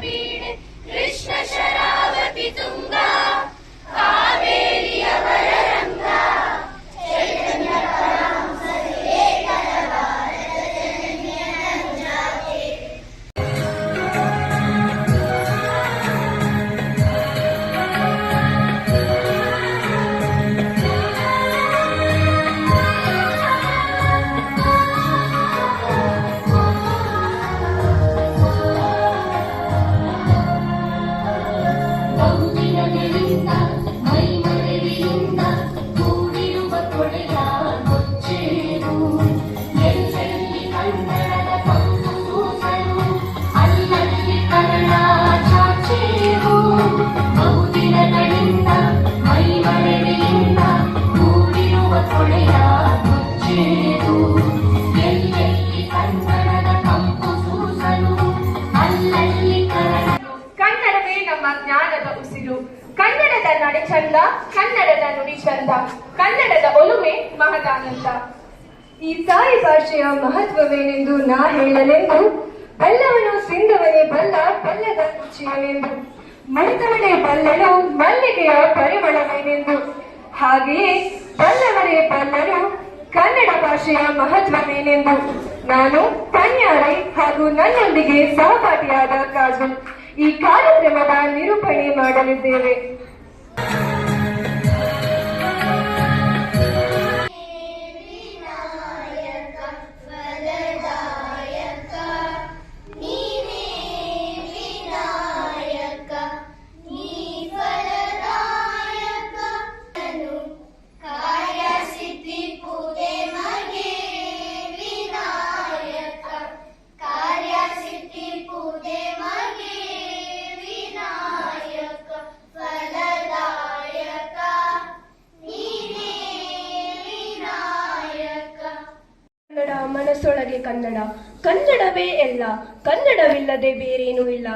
வீடு ನಡೆ ಚಂದ, ಕನ್ನಡದ ನುಡಿ ಚಂದ, ಕನ್ನಡದ ಒಲುಮೆ ಮಹದಾನಂದ. ಈ ತಾಯಿ ಭಾಷೆಯ ಮಹತ್ವವೇನೆಂದು ನಾ ಹೇಳಲೆಂದು, ಬಲ್ಲವನು ಸಿಂಧವನೇ ಬಲ್ಲ ಬಲ್ಲದ ರುಚಿಯವೆಂದು ಮಡಿತವನೇ ಬಲ್ಲನು ಮಲ್ಲಿಗೆಯ ಪರಿಮಳವೇನೆಂದು. ಹಾಗೆಯೇ ಬಲ್ಲವನೇ ಬಲ್ಲನು ಕನ್ನಡ ಭಾಷೆಯ ಮಹತ್ವವೇನೆಂದು. ನಾನು ಕನ್ಯಾರೈ ಹಾಗೂ ನನ್ನೊಂದಿಗೆ ಸಹಪಾಠಿಯಾದ ಕಾಜು. ಈ ಕಾರ್ಯಕ್ರಮದ ನಿರೂಪಣೆ ಮಾಡಲಿದ್ದೇವೆ. ಕನ್ನಡ ಮನಸ್ಸೊಳಗೆ ಕನ್ನಡ. ಕನ್ನಡವೇ ಎಲ್ಲ, ಕನ್ನಡವಿಲ್ಲದೆ ಬೇರೇನೂ ಇಲ್ಲ.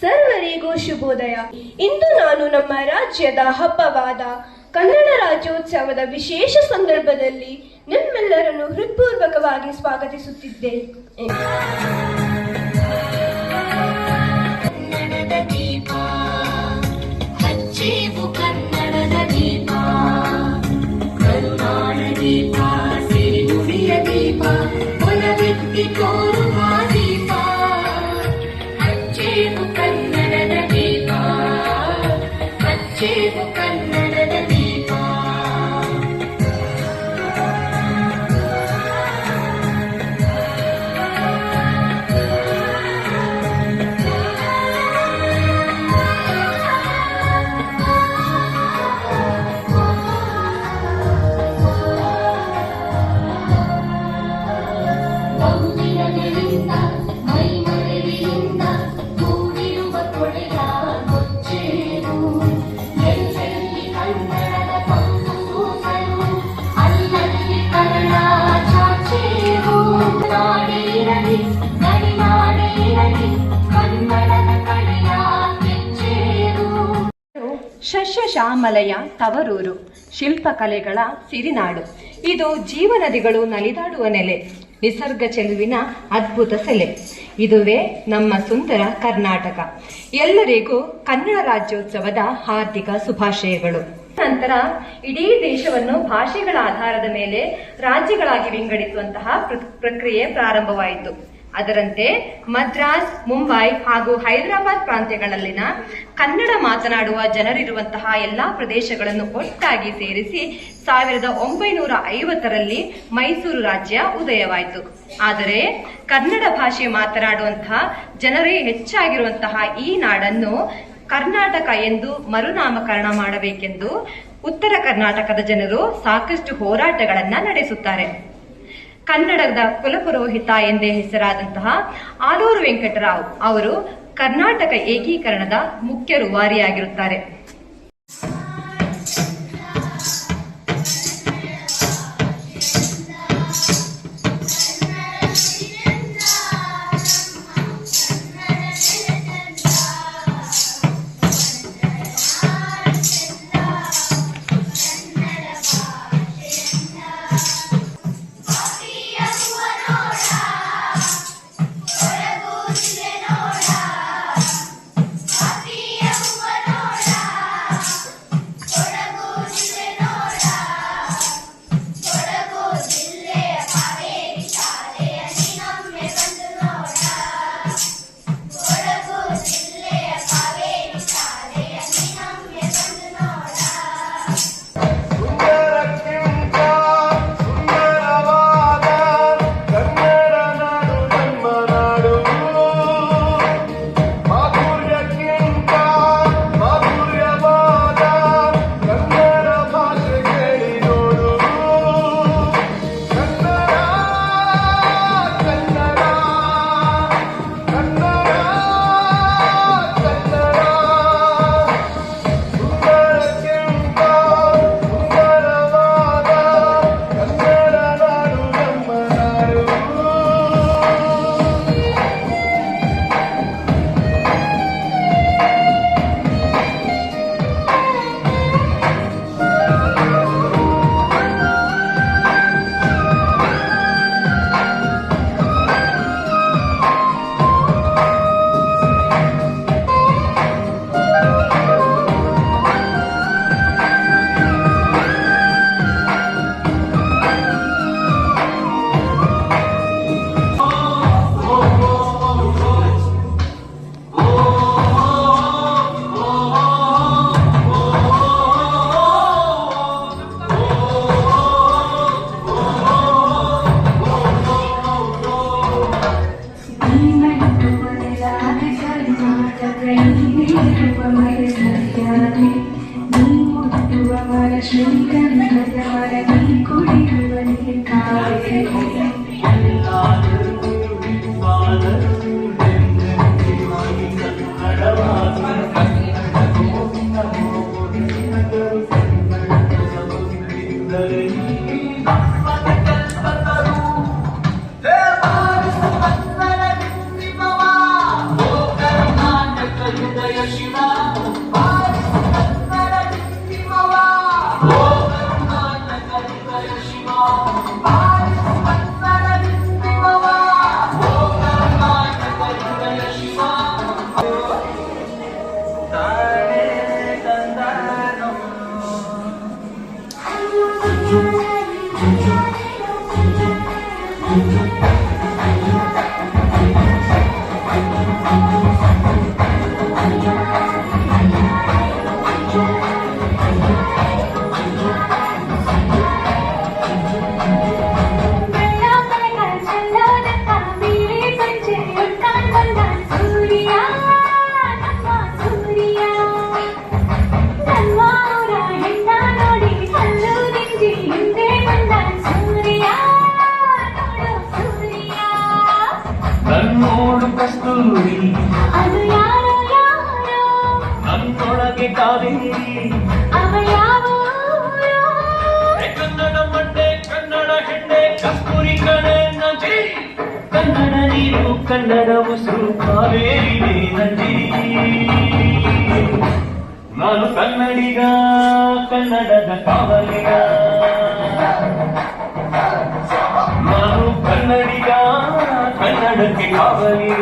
ಸರ್ವರಿಗೂ ಶುಭೋದಯ. ಇಂದು ನಾನು ನಮ್ಮ ರಾಜ್ಯದ ಹಬ್ಬವಾದ ಕನ್ನಡ ರಾಜ್ಯೋತ್ಸವದ ವಿಶೇಷ ಸಂದರ್ಭದಲ್ಲಿ ನಿಮ್ಮೆಲ್ಲರನ್ನು ಹೃತ್ಪೂರ್ವಕವಾಗಿ ಸ್ವಾಗತಿಸುತ್ತಿದ್ದೇನೆ ಶಸ್ಯಶ್ಯಾಮಲೆಯ ತವರೂರು. ಶಿಲ್ಪಕಲೆಗಳ ಸಿರಿನಾಡು. ಇದು ಜೀವನದಿಗಳು ನಲಿದಾಡುವ ನೆಲೆ. ನಿಸರ್ಗ ಚೆಲುವಿನ ಅದ್ಭುತ ಸೆಲೆ. ಇದುವೇ ನಮ್ಮ ಸುಂದರ ಕರ್ನಾಟಕ. ಎಲ್ಲರಿಗೂ ಕನ್ನಡ ರಾಜ್ಯೋತ್ಸವದ ಹಾರ್ದಿಕ ಶುಭಾಶಯಗಳು. ನಂತರ ಇಡೀ ದೇಶವನ್ನು ಭಾಷೆಗಳ ಆಧಾರದ ಮೇಲೆ ರಾಜ್ಯಗಳಾಗಿ ವಿಂಗಡಿಸುವಂತಹ ಪ್ರ- ಪ್ರಕ್ರಿಯೆ ಪ್ರಾರಂಭವಾಯಿತು. ಅದರಂತೆ ಮದ್ರಾಸ್, ಮುಂಬೈ ಹಾಗೂ ಹೈದರಾಬಾದ್ ಪ್ರಾಂತ್ಯಗಳಲ್ಲಿನ ಕನ್ನಡ ಮಾತನಾಡುವ ಜನರಿರುವಂತಹ ಎಲ್ಲಾ ಪ್ರದೇಶಗಳನ್ನು ಒಟ್ಟಾಗಿ ಸೇರಿಸಿ ಸಾವಿರದ ಒಂಬೈನೂರ ಐವತ್ತರಲ್ಲಿ ಮೈಸೂರು ರಾಜ್ಯ ಉದಯವಾಯಿತು. ಆದರೆ ಕನ್ನಡ ಭಾಷೆ ಮಾತನಾಡುವಂತಹ ಜನರೇ ಹೆಚ್ಚಾಗಿರುವಂತಹ ಈ ನಾಡನ್ನು ಕರ್ನಾಟಕ ಎಂದು ಮರುನಾಮಕರಣ ಮಾಡಬೇಕೆಂದು ಉತ್ತರ ಕರ್ನಾಟಕದ ಜನರು ಸಾಕಷ್ಟು ಹೋರಾಟಗಳನ್ನ ನಡೆಸುತ್ತಾರೆ. ಕನ್ನಡದ ಕುಲಪುರೋಹಿತ ಎಂದೇ ಹೆಸರಾದಂತಹ ಆಲೂರು ವೆಂಕಟರಾವ್ ಅವರು ಕರ್ನಾಟಕ ಏಕೀಕರಣದ ಮುಖ್ಯ ರೂವಾರಿಯಾಗಿರುತ್ತಾರೆ. ಕಸ್ತೂರಿ ಅದು ಯಾರೋ ಯಾರೋ ನನ್ನೊಳಗೆ ಕಾವೇರಿ ಅವ ಯಾವ ಏ ಕನ್ನಡ ಮಂಡೆ ಕನ್ನಡ ಹೆಣ್ಣೆ ಕಸ್ತೂರಿ ಕಣೆ ನಜಿ ಕನ್ನಡ ನೀರು ಕನ್ನಡ ಉಸಿರು ಕಾವೇರಿ ನಜಿ ನಾನು ಕನ್ನಡಿಗ ಕನ್ನಡದ ಕಾವಲಿಗ ನಾನು ಕನ್ನಡಿಗ ಕನ್ನಡಕ್ಕೆ ಕಾವಲಿಗ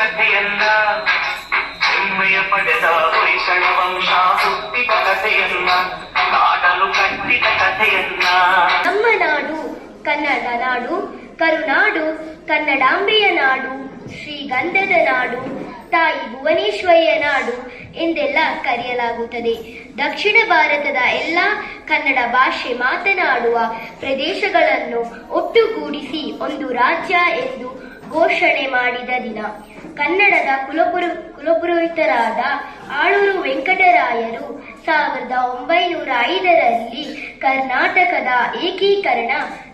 ಕಥೆಯನ್ನ ಹೆಮ್ಮೆಯ ಪಡೆದ ವಂಶ ಹುಟ್ಟಿದ ಕಥೆಯನ್ನ ಕಾಡಲು ಕಟ್ಟಿದ ಕಥೆಯನ್ನ. ನಮ್ಮ ನಾಡು ಕನ್ನಡ ನಾಡು, ಕರುನಾಡು, ಕನ್ನಡಾಂಬೆಯ ನಾಡು, ಶ್ರೀಗಂಧದ ನಾಡು, ತಾಯಿ ಭುವನೇಶ್ವರಿಯ ನಾಡು ಎಂದೆಲ್ಲ ಕರೆಯಲಾಗುತ್ತದೆ. ದಕ್ಷಿಣ ಭಾರತದ ಎಲ್ಲ ಕನ್ನಡ ಭಾಷೆ ಮಾತನಾಡುವ ಪ್ರದೇಶಗಳನ್ನು ಒಟ್ಟುಗೂಡಿಸಿ ಒಂದು ರಾಜ್ಯ ಎಂದು ಘೋಷಣೆ ಮಾಡಿದ ದಿನ. ಕನ್ನಡದ ಕುಲಪುರು ಕುಲಪುರೋಹಿತರಾದ ಆಳೂರು ವೆಂಕಟರಾಯರು ಸಾವಿರದ ಒಂಬೈನೂರ ಐದರಲ್ಲಿ ಕರ್ನಾಟಕದ ಏಕೀಕರಣ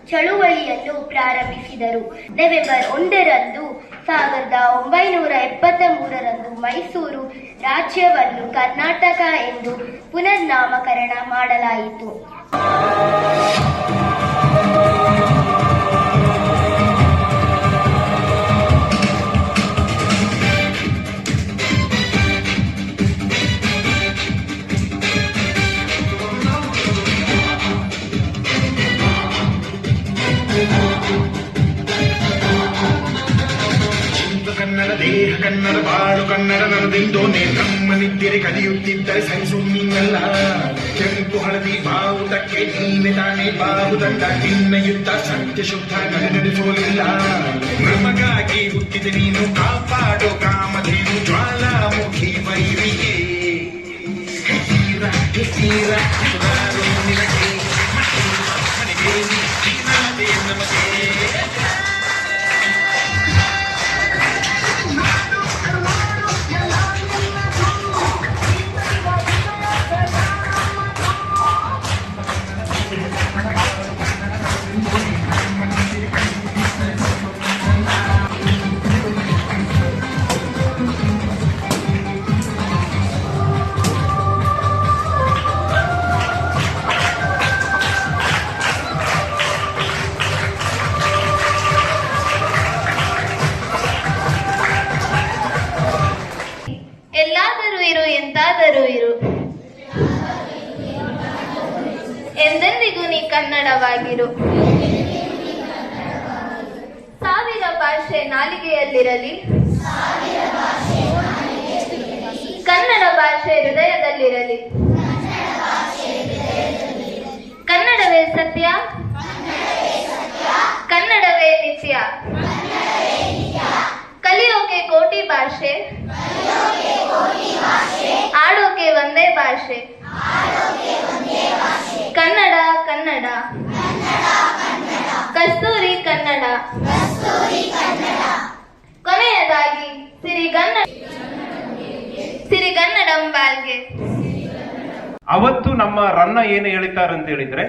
ಚಳುವಳಿಯನ್ನು ಪ್ರಾರಂಭಿಸಿದರು. ನವೆಂಬರ್ ಒಂದರಂದು ಸಾವಿರದ ಒಂಬೈನೂರ ಎಪ್ಪತ್ತ ಮೂರರಂದು ಮೈಸೂರು ರಾಜ್ಯವನ್ನು ಕರ್ನಾಟಕ ಎಂದು ಪುನರ್ನಾಮಕರಣ ಮಾಡಲಾಯಿತು. ಕನ್ನಡ ಬಾಳು ಕನ್ನಡ ಕನ್ನಡ ನನ್ನದೆಂದೋನೆ ನಮ್ಮನಿದ್ದರೆ ಕಲಿಯುತ್ತಿದ್ದರೆ ಸಹಿಸು ನೀನಲ್ಲ ಕೆಂಪು ಹಳದಿ ಬಾವುಟಕ್ಕೆ ನೀನೆ ತಾನೇ ಬಾವುದಂಡ ನಿನ್ನ ಯುದ್ಧ ಸತ್ಯ ಶುದ್ಧ ನಡೆಸೋಲಿಲ್ಲ ನಮಗಾಗಿ ಹುಟ್ಟಿದೆ ನೀನು, ಕಾಪಾಡೋ ಕಾಮಧೇನು, ಜ್ವಾಲಾಮುಖಿ ವೈರಿಗೆ ಹೀರ ಹೀರ. ಸಾವಿರ ಭಾಷೆ ನಾಲಿಗೆಯಲ್ಲಿರಲಿ. ಕನ್ನಡ ಭಾಷೆ ಹೃದಯದಲ್ಲಿರಲಿ. ಕನ್ನಡವೇ ಸತ್ಯ ಕನ್ನಡವೇ ನಿತ್ಯ ಕಲಿಯೋಕೆ ಕೋಟಿ ಭಾಷೆ ಆಡೋಕೆ ಒಂದೇ ಭಾಷೆ ಕನ್ನಡ ಕನ್ನಡ ಕಸ್ತೂರಿ ಕನ್ನಡ ಕೊನೆಯದಾಗಿ ಸಿರಿಗನ್ನಡ ಅವತ್ತು ನಮ್ಮ ರನ್ನ ಏನು ಹೇಳಿದ್ದಾರೆ ಅಂತ ಹೇಳಿದ್ರೆ,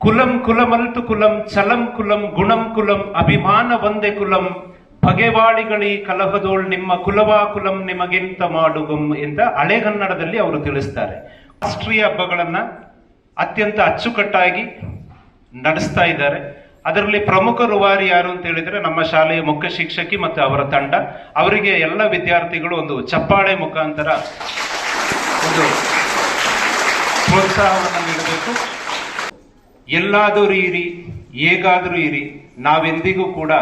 ಕುಲಂ ಕುಲಮಲ್ತು ಕುಲಂ ಚಲಂ ಕುಲಂ ಗುಣಂ ಕುಲಂ ಅಭಿಮಾನ ಒಂದೇ ಕುಲಂ, ಬಗೆವಾಡಿಗಳಿ ಕಲಹದೋಳ್ ನಿಮ್ಮ ಕುಲವಾ ಕುಲಂ ನಿಮಗೆಂತ ಮಾಡುಗಂ ಅಂತ ಹಳೆಗನ್ನಡದಲ್ಲಿ ಅವರು ತಿಳಿಸ್ತಾರೆ. ರಾಷ್ಟ್ರೀಯ ಹಬ್ಬಗಳನ್ನ ಅತ್ಯಂತ ಅಚ್ಚುಕಟ್ಟಾಗಿ ನಡೆಸ್ತಾ ಇದ್ದಾರೆ. ಅದರಲ್ಲಿ ಪ್ರಮುಖ ರುವಾರಿ ಯಾರು ಅಂತ ಹೇಳಿದ್ರೆ ನಮ್ಮ ಶಾಲೆಯ ಮುಖ್ಯ ಶಿಕ್ಷಕಿ ಮತ್ತು ಅವರ ತಂಡ. ಅವರಿಗೆ ಎಲ್ಲ ವಿದ್ಯಾರ್ಥಿಗಳು ಒಂದು ಚಪ್ಪಾಳೆ ಮುಖಾಂತರ ಒಂದು ಪ್ರೋತ್ಸಾಹವನ್ನು ನೀಡಬೇಕು. ಎಲ್ಲಾದರೂ ಇರಿ, ಹೇಗಾದರೂ ಇರಿ, ನಾವೆಂದಿಗೂ ಕೂಡ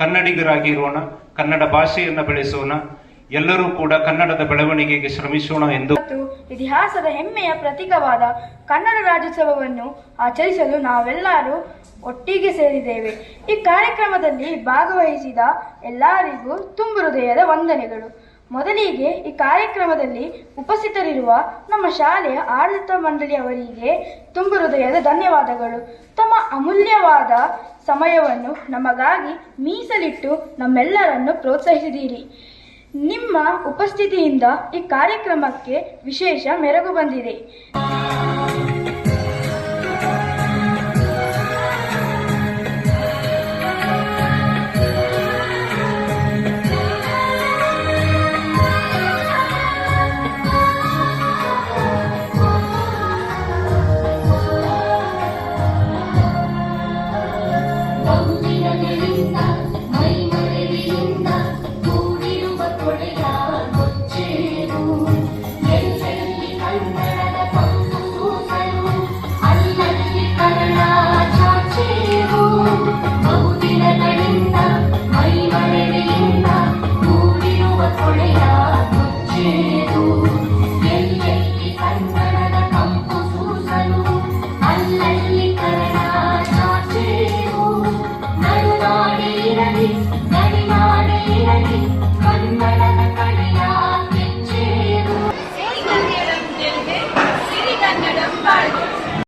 ಕನ್ನಡಿಗರಾಗಿರೋಣ ಕನ್ನಡ ಭಾಷೆಯನ್ನು ಬೆಳೆಸೋಣ ಎಲ್ಲರೂ ಕೂಡ ಕನ್ನಡದ ಬೆಳವಣಿಗೆಗೆ ಶ್ರಮಿಸೋಣ ಎಂದು ಇತಿಹಾಸದ ಹೆಮ್ಮೆಯ ಪ್ರತೀಕವಾದ ಕನ್ನಡ ರಾಜ್ಯೋತ್ಸವವನ್ನು ಆಚರಿಸಲು ನಾವೆಲ್ಲರೂ ಒಟ್ಟಿಗೆ ಸೇರಿದ್ದೇವೆ. ಈ ಕಾರ್ಯಕ್ರಮದಲ್ಲಿ ಭಾಗವಹಿಸಿದ ಎಲ್ಲರಿಗೂ ತುಂಬು ಹೃದಯದ ವಂದನೆಗಳು. ಮೊದಲಿಗೆ ಈ ಕಾರ್ಯಕ್ರಮದಲ್ಲಿ ಉಪಸ್ಥಿತರಿರುವ ನಮ್ಮ ಶಾಲೆಯ ಆಡಳಿತ ಮಂಡಳಿಯವರಿಗೆ ತುಂಬು ಹೃದಯದ ಧನ್ಯವಾದಗಳು. ತಮ್ಮ ಅಮೂಲ್ಯವಾದ ಸಮಯವನ್ನು ನಮಗಾಗಿ ಮೀಸಲಿಟ್ಟು ನಮ್ಮೆಲ್ಲರನ್ನು ಪ್ರೋತ್ಸಾಹಿಸಿದ್ದೀರಿ ನಿಮ್ಮ ಉಪಸ್ಥಿತಿಯಿಂದ ಈ ಕಾರ್ಯಕ್ರಮಕ್ಕೆ ವಿಶೇಷ ಮೆರಗು ಬಂದಿದೆ.